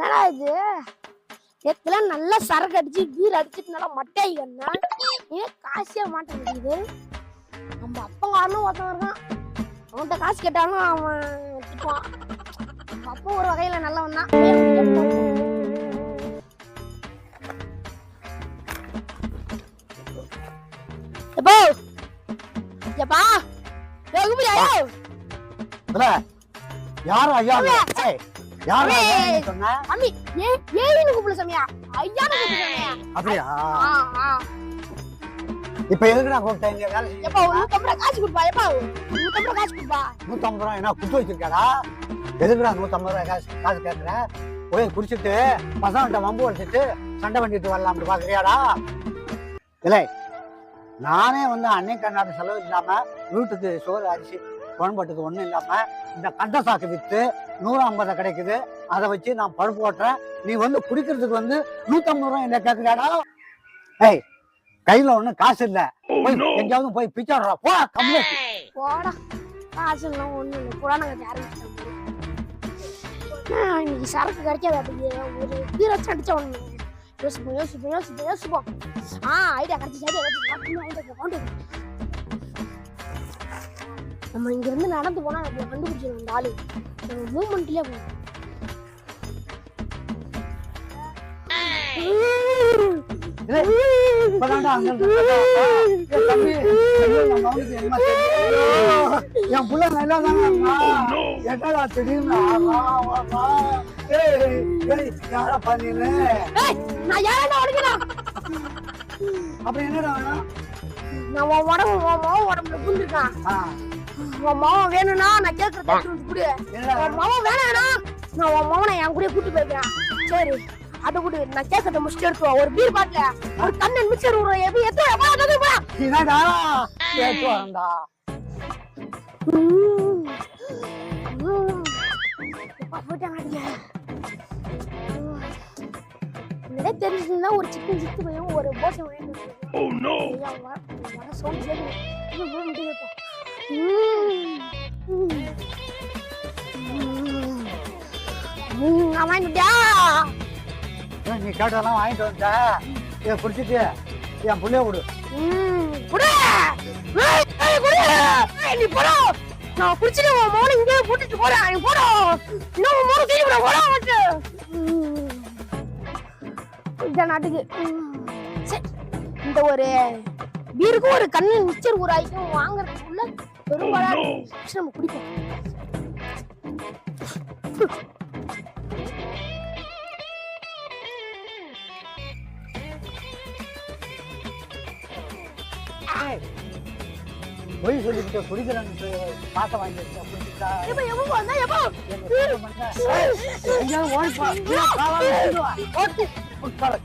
என்னடா இது? நேத்துலாம் நல்லா சரக்கு அடிச்சு பீர் அடிச்சுட்டு நல்லா மட்டையாகி வந்தேன் ஏன் காசே மாட்டேங்குது நம்ம அப்பங்காரனும் ஒருத்தன் இருக்கான். அவன்கிட்ட காசு கேட்டாலும் அவன் திட்டுவான் அப்பா ஒரு வகையில நல்லவன் தான் எப்போ? எப்பா? வெகுமியா இல்ல யாரும் ஐயா ஏய், யாரும் ஐயா நீ சொன்ன அம்மி ஏ ஏன்னு கூப்பிட சமையா சமையா அப்படியா? இப்ப எதுக்கு நான் கூப்பிட்டேன் வேலை எப்பா நூத்தம்பது ரூபா காசு கொடுப்பா எப்பா? நூத்தம்பது ரூபா காசு கொடுப்பா. நூத்தம்பது ரூபா? என்ன குத்து வச்சிருக்காடா எதுக்குடா நூத்தம்பது ரூபாய் காசு காசு கேட்குற போய் குடிச்சிட்டு பசங்கிட்ட வம்பு வச்சுட்டு சண்டை பண்ணிட்டு வரலாம்னு பாக்குறியாடா? இல்லை நானே வந்து அன்னைக்கு கண்ணாடி செலவு இல்லாம வீட்டுக்கு சோறு அரிசி குழம்பட்டுக்கு ஒண்ணும் இல்லாம இந்த கண்ட சாக்கு வித்து நூறு ஐம்பது கிடைக்குது. அதை வச்சு நான் பழுப்பு ஓட்டுறேன். நீ வந்து குடிக்கிறதுக்கு வந்து நூத்தம்பது ரூபா என்ன கேட்குறியாடா ஏய் கையில ஒண்ணும் காசு இல்ல. போய் எங்கேயாவது போய் பிச்சாடுறா போ கம்மியா போடா. காசு எல்லாம் ஒண்ணு இல்லை. புராண இன்னைக்கு சரக்கு கிடைக்காது அப்படி ஒரு வச்சு அடிச்ச ஒண்ணு யோசிப்போம் யோசிப்போம் யோசிப்போம் யோசிப்போம். ஆ ஐடியா கிடைச்சி ஐடியா கிடைச்சி. நம்ம இங்க இருந்து நடந்து போனா நம்ம கண்டுபிடிச்சிடும் இந்த ஆளு. நம்ம தம்பி, ஐயோ, என் புள்ள நல்லா. என்னடா திடீர்னு? யாரா உடைக்கிறேன்? அப்புறம் என்னடா? நான் உடம்பு உடம்புல புந்துருக்கான். உன் மகன் வேணும்னா நான் கேட்கறது எடுத்துட்டு வந்து கொடு. உன் மகன் வேணாம்னா நான் உன் மகனை என் கூட கூட்டு போய்க்கிறேன் சரி அது கொடு. நான் கேட்கறத முடிச்சுட்டு எடுத்துவா ஒரு பீர் பாட்டில ஒரு கண்ணன் மிக்சர் விடுறோம் எப்படி எத்தனை எவ்வளோ எத்தனை போடா என்னடா? கேட்டு வரேன்டா. நிறைய தெரிஞ்சுன்னா ஒரு சிக்கன் சித்து போயும் ஒரு போட்டை வாங்கிட்டு நான் வாங்கிட்டியா ஏய், நீ கேட்டதெல்லாம் வாங்கிட்டு வந்த இதை குடிச்சிட்டு என் புள்ளைய விடு நீ போடா. நான் குடிச்சிட்டு உன் மகனை இங்கேயே போட்டுட்டு போறேன். நீ போடா. இன்னும் உன் மகனை தூக்கி போடா. இதான் நாட்டுக்கு. சரி. இந்த ஒரு பீருக்கும் ஒரு கண்ணு மிச்சர் ஊராய்க்கும். வாங்குறதுக்குள்ள பெரும்பாலான நம்ம குடிப்போம். பொய் சொல்லிக்கிட்டு குடிக்கிறேன்னு பாச வாங்கி குடிச்சிட்டா எங்க ஓடிப்பா. ஓட்டு. உட்காரு.